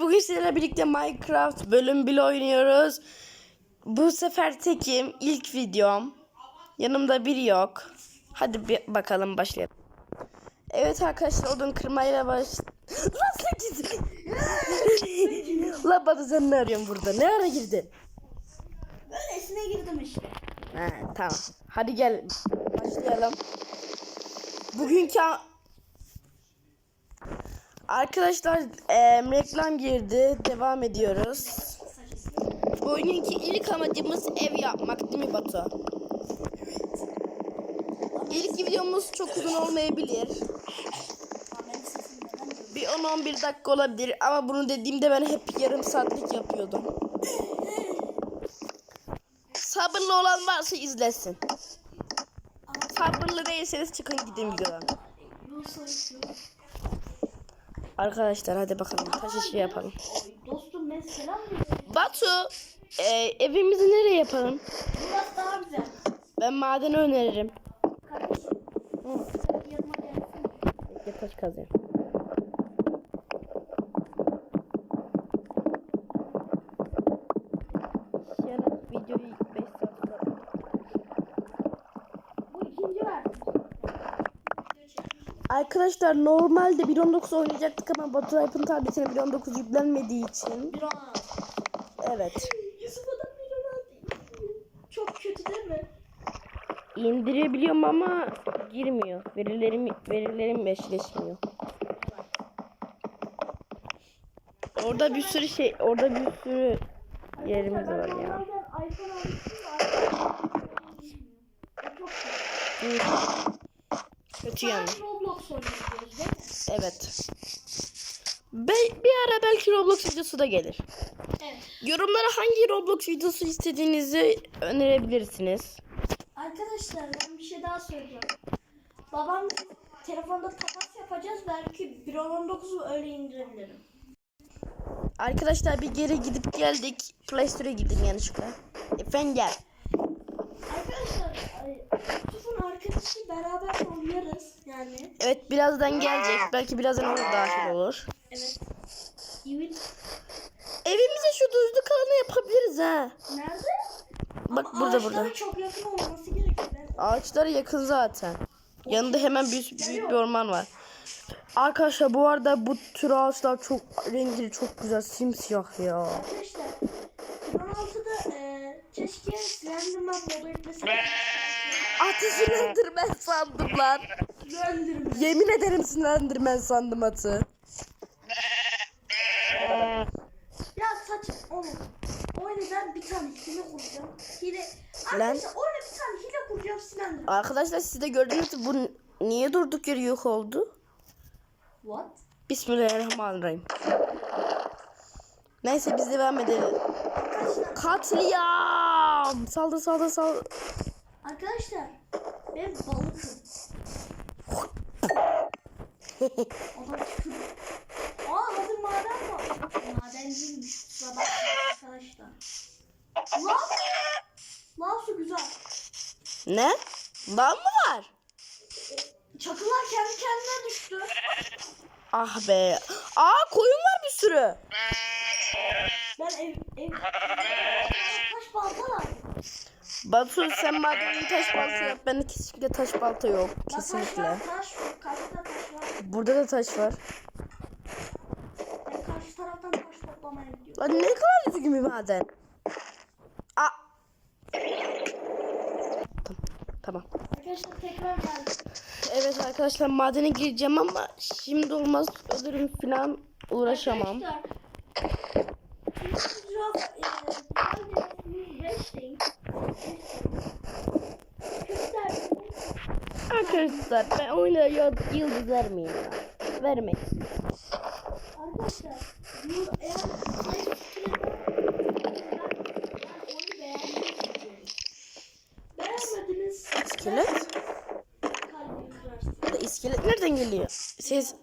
Bugün sizlerle birlikte Minecraft bölüm 1 oynuyoruz. Bu sefer tekim. ilk videom. Yanımda biri yok. Hadi bir bakalım başlayalım. Evet arkadaşlar odun kırmayla baş... Sen git. Lan bana sen ne arıyorsun burada? Ne ara girdin? Böylesine girdim işte. Ha, tamam. Hadi gel başlayalım. Bugünkü Arkadaşlar em, reklam girdi. Devam ediyoruz. Bugünkü ilk amacımız ev yapmak değil mi Batu? İlk videomuz çok uzun olmayabilir. Bir 10-11 dakika olabilir ama bunu dediğimde ben hep yarım saatlik yapıyordum. Sabırlı olan varsa izlesin. Sabırlı değilseniz çıkın gidin videodan. Arkadaşlar hadi bakalım taş işi yapalım. Dostum ben selam veriyorum. Batu e, evimizi nereye yapalım? Burası daha güzel. Ben madeni öneririm. Kardeşim. Yanıma gelsene. Bekle taş kazayım. Arkadaşlar normalde 1.19 oynayacaktık ama Batu Alp'in tabletine 1.19 yüklenmediği için. Bir an. Evet. Yusuf adam bir an. Çok kötü değil mi? İndirebiliyorum ama girmiyor. Verilerim verilerim eşleşmiyor. Orada bir sürü şey, orada bir sürü yerimiz var ya. Normalden iPhone almıştım da iPhone O çok kötü. Yani. Roblox oynuyoruz değil mi? Evet. Be- bir ara belki Roblox videosu da gelir. Evet. Yorumlara hangi Roblox videosu istediğinizi önerebilirsiniz. Arkadaşlar ben bir şey daha söyleyeceğim. Babam telefonda takas yapacağız. Belki 1.19'u öyle indirebilirim. Arkadaşlar bir geri gidip geldik. Play Store'a gidin yanlışlıkla. Efendim gel. Yusuf'un arkadaşı beraber oynarız yani. Evet birazdan gelecek. Belki birazdan o da dahil olur. Evet. Evin Evimize şu düzlük alanı yapabiliriz ha. nerede? Bak Ama burada burada. çok yakın olması gerekiyor. Ben Ağaçlar yakın zaten. Yanında hemen büyük, büyük bir orman var. Arkadaşlar bu arada bu tür ağaçlar çok renkli çok güzel simsiyah ya. Arkadaşlar 16'da e, keşke modu ekleseydim. Atı Slenderman sandım lan. Slenderman. Yemin ederim Slenderman sandım atı. Ya saç oğlum. Oyunu ben bir tane hile kuracağım. Hile. Arkadaşlar oyuna bir tane hile kuracağım Slenderman. Arkadaşlar siz de gördünüz mü bu niye durduk yere yok oldu? What? Bismillahirrahmanirrahim. Neyse biz devam edelim. Katliam! Saldır saldır saldır. arkadaşlar ben. Adam tükürdü. Aa hazır maden var. Maden değilmiş. Kusura bakmayın arkadaşlar. Lan. Lan su güzel. Ne? Lan mı var? Çakılar kendi kendine düştü. Ah be. Aa koyun var bir sürü. Ben ev... ev... Taş balta var. Batu sen madem taş balta yap. Bende kesinlikle taş balta yok. Bak taş Kesinlikle. var, taş var. Karşıda taş var. Burada da taş var. Ben karşı taraftan taş toplamaya gidiyorum. Lan ne kadar düzgün bir maden. Aa. Tamam. Tamam. Arkadaşlar tekrar geldim. Evet arkadaşlar madene gireceğim ama şimdi olmaz ölürüm falan uğraşamam. Arkadaşlar, Arkadaşlar ben oyuna yıl- yıldız vermeyeyim. ya. Vermeyin. Arkadaşlar bu eğer sayı ben oyunu beğendim. Beğenmediniz. İskelet? İskelet nereden geliyor? Siz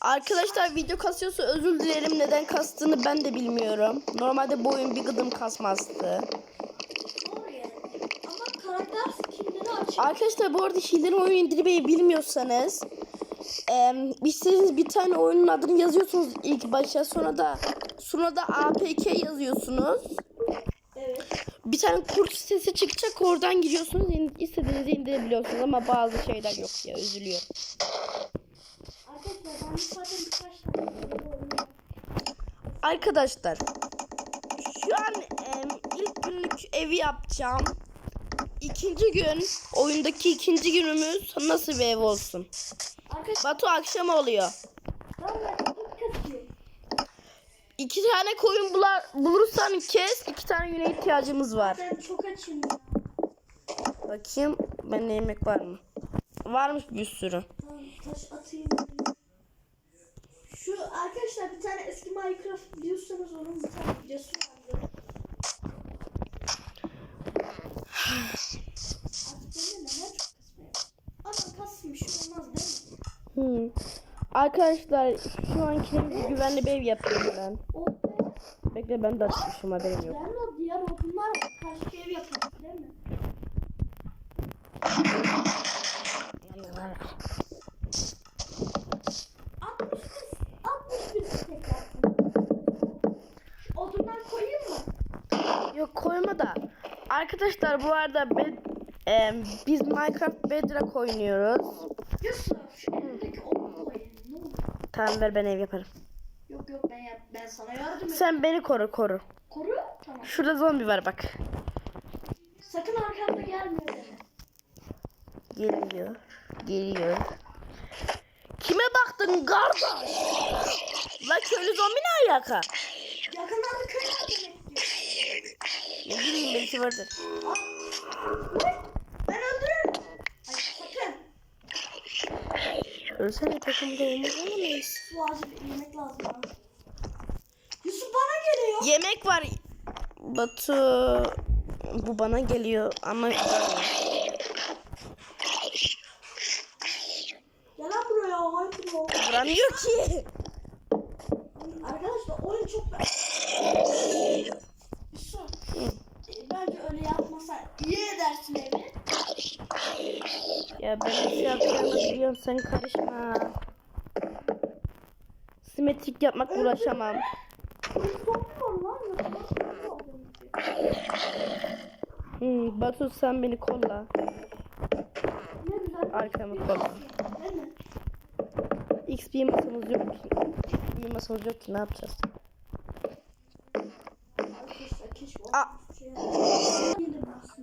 Arkadaşlar video kasıyorsa özür dilerim. Neden kastığını ben de bilmiyorum. Normalde bu oyun bir gıdım kasmazdı. Doğru yani. Ama karakter açık. Arkadaşlar bu arada hileli oyun indirmeyi bilmiyorsanız em, istediğiniz bir tane oyunun adını yazıyorsunuz ilk başa sonra da sonra da APK yazıyorsunuz. Evet. Bir tane kurs sitesi çıkacak oradan giriyorsunuz in- istediğinizi indirebiliyorsunuz ama bazı şeyler yok ya üzülüyorum. Arkadaşlar şu an em, ilk günlük evi yapacağım. İkinci gün oyundaki ikinci günümüz nasıl bir ev olsun? Arkadaşlar Batu akşam oluyor. İki tane koyun bular, bulursan kes. iki tane güne ihtiyacımız var. Ben çok açım. Bakayım bende yemek var mı? Varmış bir sürü. Tamam taş atayım. Şu arkadaşlar bir tane eski Minecraft biliyorsanız onun bir tane videosu vardı. Artık benim de neden çok kasmıyor? Ama kasmış olmaz değil mi? Hmm. Arkadaşlar şu an kendimize güvenli bir ev yapıyorum ben. Bekle ben de açmışım haberim yok. Ben o diğer odunlar karşı ev yaparız değil mi? Altmış bir, altmış bir istek yaptım. Şu Odunlar koyayım mı? Yok koyma da. Arkadaşlar bu arada bed, em, biz Minecraft Bedrock oynuyoruz. Yusuf şu elimdeki odunu koyayım. Ne olur? Tamam ver ben ev yaparım. Yok yok ben yap ben sana yardım edeyim. Sen beni koru koru. Koru. Tamam. Şurada zombi var bak. Sakın arkamda deme. Geliyor. Geliyor. Kime baktın kardeş? La köylü zombi ne alaka? Yakınlarda köy. Ne bileyim belki vardır. Ben öldürürüm. Ay sakın. Ölsene takımda olmaz ama neyse. Su acil yemek lazım bana. Yusuf bana geliyor. Yemek var. Batu. Bu bana geliyor ama Gel lan buraya. Hayır vuramıyor ki. Arkadaşlar oyun çok... Yusuf. e, Bence öyle yapmasa iyi edersin evi. Ya ben şey yapacağımı biliyorum sen karışma. Simetrik yapmak uğraşamam. Hmm, Batu sen beni kolla. Arkamı kolla. XP masamız yok ki. XP masamız yok ki ne yapacağız?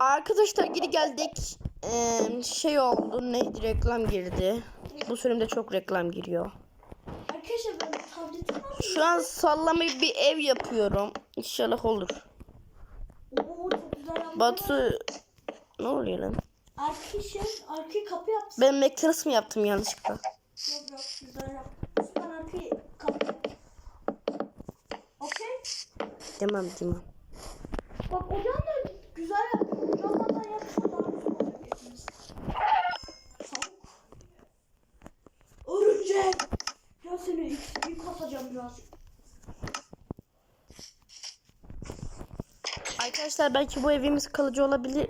Arkadaşlar geri geldik. Ee, şey oldu neydi reklam girdi. Bu sürümde çok reklam giriyor. Arkadaşlar ben tabletim var. Şu an sallama bir ev yapıyorum. İnşallah olur. Oo çok güzel yaptın. Batu ne oluyor lan? Arkadaşlar arkayı kapı yapsın. Ben McTrus mı yaptım yanlışlıkla? Yok yok güzel yaptın. Ben arkayı kapı. Okey. Demem demem. Bak ocağın da Arkadaşlar belki bu evimiz kalıcı olabilir.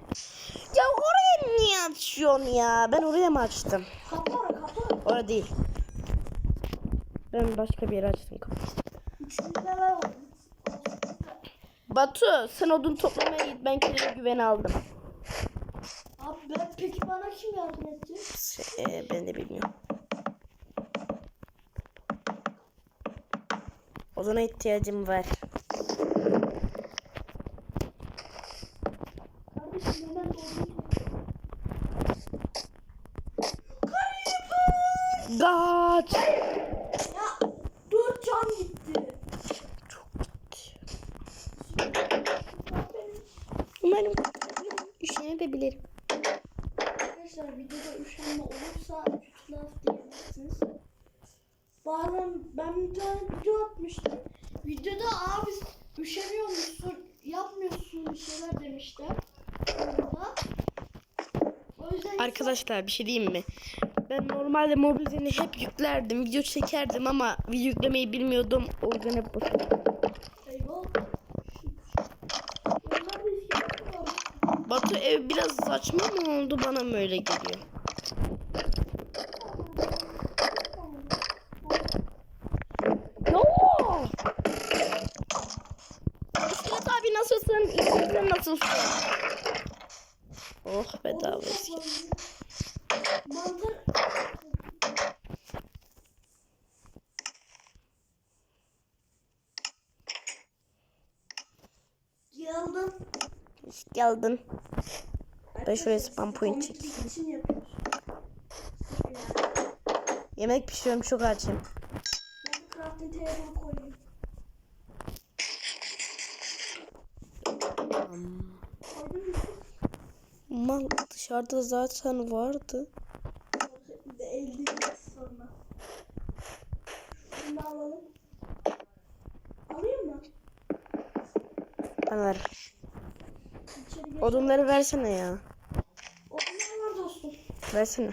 Ya oraya niye açıyorsun ya? Ben oraya mı açtım? Kapı. Orada değil. Ben başka bir yere açtım kapıyı. Batu sen odun toplamaya git. Ben kendime güven aldım. Abi ben, peki bana kim yardım edecek? Ee, ben de bilmiyorum. Oduna ihtiyacım var. Kardeşim hemen doğru Kaç. Ya dört can gitti. Çok gitti. Umarım üşüyebilirim. Arkadaşlar videoda üşenme olursa kötü laf diyebilirsiniz. Bazen ben bir tane video atmıştım. Videoda abi üşeniyor musun, yapmıyorsun bir şeyler demişler. Arkadaşlar bir şey diyeyim mi? Ben normalde mobilini hep yüklerdim. Video çekerdim ama video yüklemeyi bilmiyordum. O yüzden hep basıyordum. Batu ev biraz saçma mı oldu bana mı öyle geliyor? No! İskelet abi nasılsın? İskeletler nasılsın? Oh bedava iskelet. Geldin. Ben şuraya spam point çekeyim. Yemek pişiriyorum çok açım. Aman dışarıda zaten vardı. Bir Odunları versene ya. Odunlar var dostum. Versene.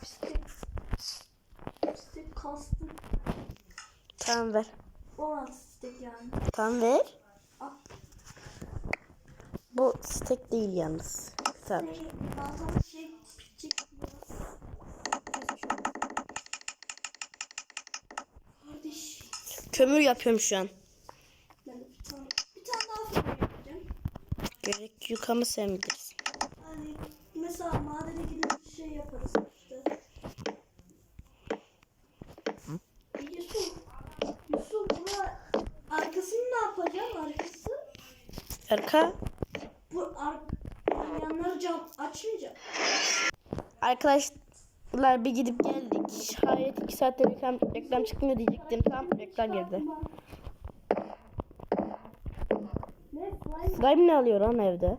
Pislik. Pislik. Tamam ver. O pislik yani. Tamam ver. Al. Bu stek değil yalnız. Güzel. Şey, bazen şey küçük Kardeş. Kömür yapıyorum şu an. Ben de bir tane, bir tane daha fırın yapacağım. Gerek yok ama sen bilirsin. Hani mesela madene gidip şey yaparız işte. Yusuf. Yusuf bura arkasını ne yapacağım arkası? Arka. Bu ar yanları cam açmayacağım. Arkadaşlar bir gidip geldik. Şayet 2 saatte reklam, reklam çıkmıyor diyecektim. Tam reklam girdi. Ne slime? Ne alıyor lan evde?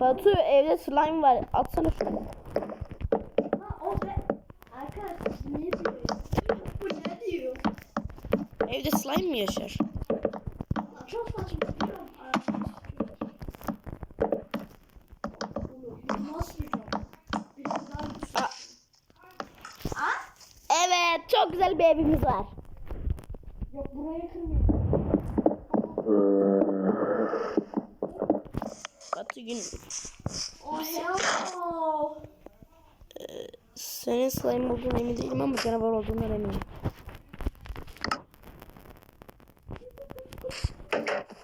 Batu evde slime var. Atsana şunu. Evde slime mi yaşar? Çok saçma? Evet çok güzel bir evimiz var. Yok buraya kırmıyor. Batu gün Oh hell senin slime olduğunu emin değilim ama canavar olduğundan eminim.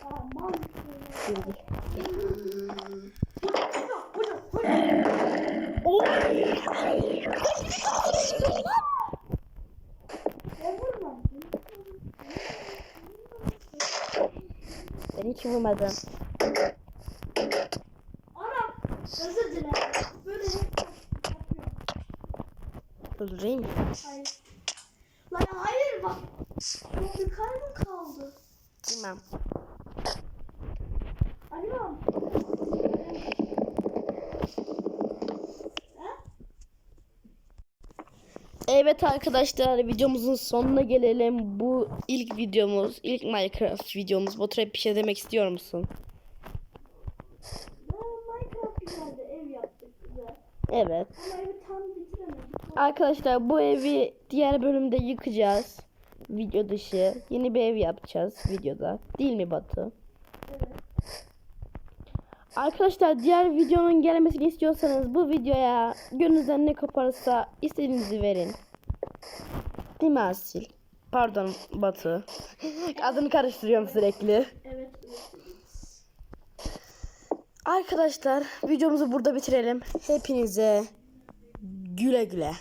Aman. Bilgi. Bu ne? Bu ne? Bu ne? Ne vurma? Ben hiç vurmadım. Anam. Özür dilerim. Böyle hep yapıyorum. Öldüreyim mi? Hayır. Lan hayır bak. Yok bir kalbim kaldı. Bilmem. Alo. Ha? Evet arkadaşlar videomuzun sonuna gelelim. Bu ilk videomuz, ilk Minecraft videomuz. Batur bir şey demek istiyor musun? Evet. Arkadaşlar bu evi diğer bölümde yıkacağız. Video dışı. Yeni bir ev yapacağız videoda. Değil mi Batu? Arkadaşlar diğer videonun gelmesini istiyorsanız bu videoya gönlünüzden ne koparsa istediğinizi verin. Değil mi Asil? Pardon Batu. Adını karıştırıyorum sürekli. Evet. Arkadaşlar videomuzu burada bitirelim. Hepinize güle güle.